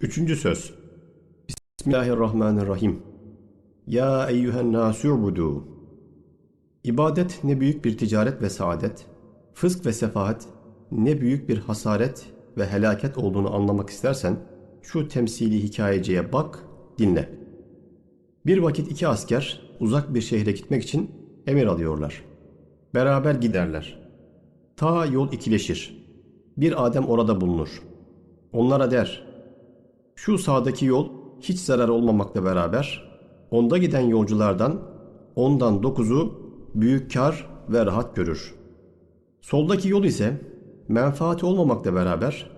Üçüncü söz. Bismillahirrahmanirrahim. Ya eyyühen nasu'budu. İbadet ne büyük bir ticaret ve saadet, fısk ve sefahat ne büyük bir hasaret ve helaket olduğunu anlamak istersen şu temsili hikayeciye bak, dinle. Bir vakit iki asker uzak bir şehre gitmek için emir alıyorlar. Beraber giderler. Ta yol ikileşir. Bir Adem orada bulunur. Onlara der, şu sağdaki yol hiç zarar olmamakla beraber onda giden yolculardan ondan dokuzu büyük kar ve rahat görür. Soldaki yol ise menfaati olmamakla beraber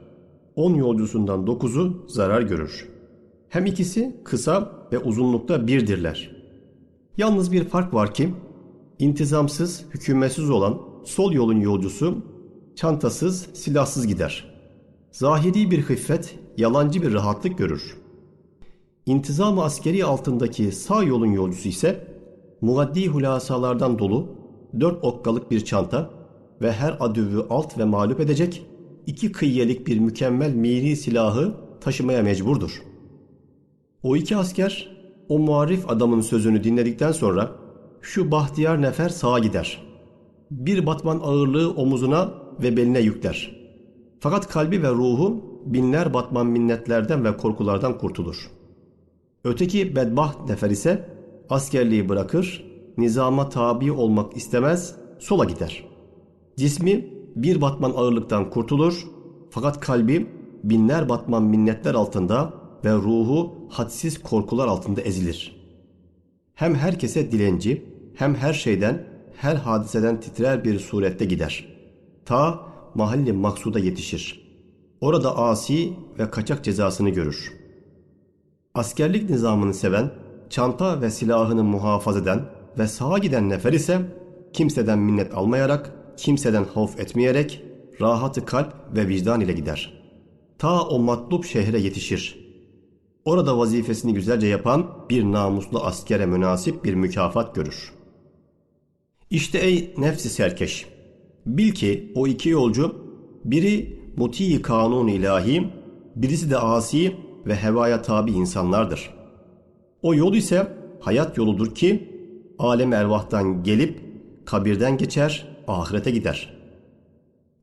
on yolcusundan dokuzu zarar görür. Hem ikisi kısa ve uzunlukta birdirler. Yalnız bir fark var ki intizamsız, hükümetsiz olan sol yolun yolcusu çantasız, silahsız gider. Zahiri bir hıffet, yalancı bir rahatlık görür. İntizam-ı askeri altındaki sağ yolun yolcusu ise muaddi hulasalardan dolu dört okkalık bir çanta ve her adüvü alt ve mağlup edecek iki kıyyelik bir mükemmel miri silahı taşımaya mecburdur. O iki asker o muarif adamın sözünü dinledikten sonra şu bahtiyar nefer sağa gider. Bir batman ağırlığı omuzuna ve beline yükler. Fakat kalbi ve ruhu binler batman minnetlerden ve korkulardan kurtulur. Öteki bedbaht nefer ise askerliği bırakır, nizama tabi olmak istemez, sola gider. Cismi bir batman ağırlıktan kurtulur fakat kalbi binler batman minnetler altında ve ruhu hadsiz korkular altında ezilir. Hem herkese dilenci hem her şeyden, her hadiseden titrer bir surette gider. Ta mahalli maksuda yetişir. Orada asi ve kaçak cezasını görür. Askerlik nizamını seven, çanta ve silahını muhafaza eden ve sağa giden nefer ise kimseden minnet almayarak, kimseden havf etmeyerek rahatı kalp ve vicdan ile gider. Ta o matlup şehre yetişir. Orada vazifesini güzelce yapan bir namuslu askere münasip bir mükafat görür. İşte ey nefsi serkeş! Bil ki o iki yolcu biri muti kanun ilahi, birisi de asi ve hevaya tabi insanlardır. O yol ise hayat yoludur ki alem ervahtan gelip kabirden geçer, ahirete gider.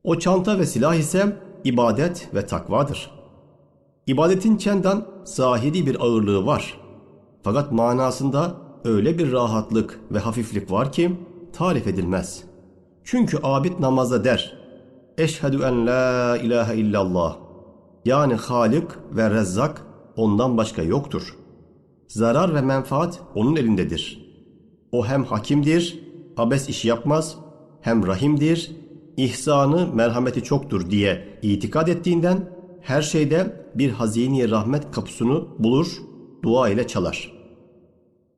O çanta ve silah ise ibadet ve takvadır. İbadetin çendan zahiri bir ağırlığı var. Fakat manasında öyle bir rahatlık ve hafiflik var ki tarif edilmez. Çünkü abid namazda der. Eşhedü en la ilahe illallah. Yani Halik ve Rezzak ondan başka yoktur. Zarar ve menfaat onun elindedir. O hem hakimdir, abes iş yapmaz, hem rahimdir, ihsanı, merhameti çoktur diye itikad ettiğinden her şeyde bir hazini rahmet kapısını bulur, dua ile çalar.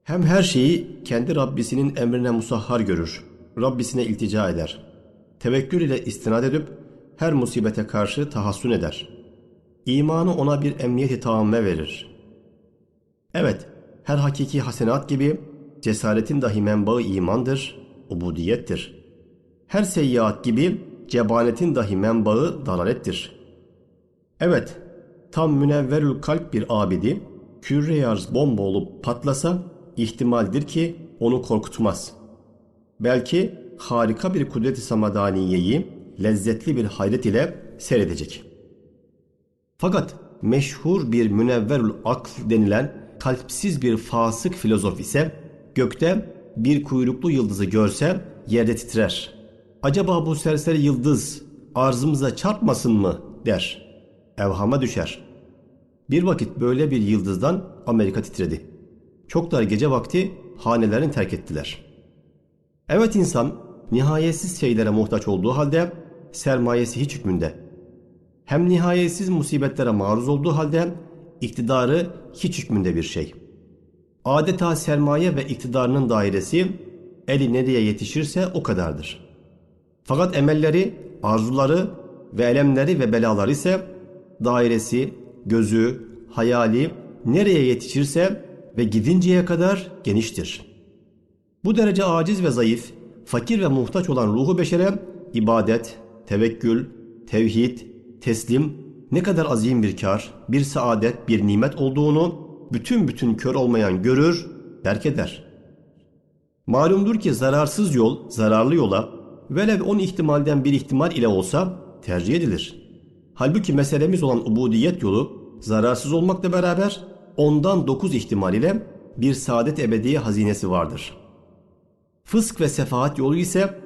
Hem her şeyi kendi Rabbisinin emrine musahhar görür. Rabbisine iltica eder. Tevekkül ile istinad edip her musibete karşı tahassün eder. İmanı ona bir emniyeti taamme verir. Evet, her hakiki hasenat gibi cesaretin dahi menbaı imandır, ubudiyettir. Her seyyiat gibi cebanetin dahi menbaı dalalettir. Evet, tam münevverül kalp bir abidi, kürre arz bomba olup patlasa ihtimaldir ki onu korkutmaz. Belki harika bir kudret-i samadaniyeyi lezzetli bir hayret ile seyredecek. Fakat meşhur bir münevverül akl denilen kalpsiz bir fasık filozof ise gökte bir kuyruklu yıldızı görse yerde titrer. Acaba bu serseri yıldız arzımıza çarpmasın mı der. Evhama düşer. Bir vakit böyle bir yıldızdan Amerika titredi. Çok dar gece vakti hanelerini terk ettiler. Evet insan nihayetsiz şeylere muhtaç olduğu halde sermayesi hiç hükmünde. Hem nihayetsiz musibetlere maruz olduğu halde iktidarı hiç hükmünde bir şey. Adeta sermaye ve iktidarının dairesi eli nereye yetişirse o kadardır. Fakat emelleri, arzuları ve elemleri ve belaları ise dairesi, gözü, hayali nereye yetişirse ve gidinceye kadar geniştir. Bu derece aciz ve zayıf, fakir ve muhtaç olan ruhu beşere ibadet, tevekkül, tevhid, teslim, ne kadar azim bir kar, bir saadet, bir nimet olduğunu bütün bütün kör olmayan görür, derk eder. Malumdur ki zararsız yol, zararlı yola velev on ihtimalden bir ihtimal ile olsa tercih edilir. Halbuki meselemiz olan ubudiyet yolu zararsız olmakla beraber ondan dokuz ihtimal ile bir saadet ebediye hazinesi vardır. Fısk ve sefahat yolu ise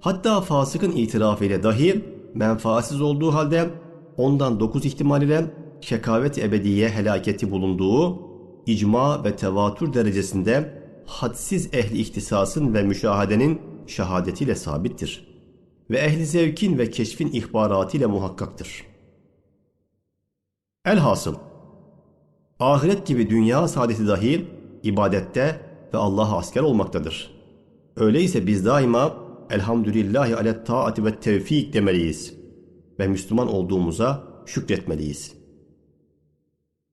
hatta fasıkın itirafıyla dahi menfaatsiz olduğu halde ondan dokuz ihtimal ile şekavet ebediye helaketi bulunduğu icma ve tevatür derecesinde hadsiz ehli ihtisasın ve müşahedenin şehadetiyle sabittir. Ve ehli zevkin ve keşfin ihbaratıyla muhakkaktır. Elhasıl, ahiret gibi dünya saadeti dahil ibadette ve Allah'a asker olmaktadır. Öyleyse biz daima elhamdülillahi alet taati ve tevfik demeliyiz ve Müslüman olduğumuza şükretmeliyiz.''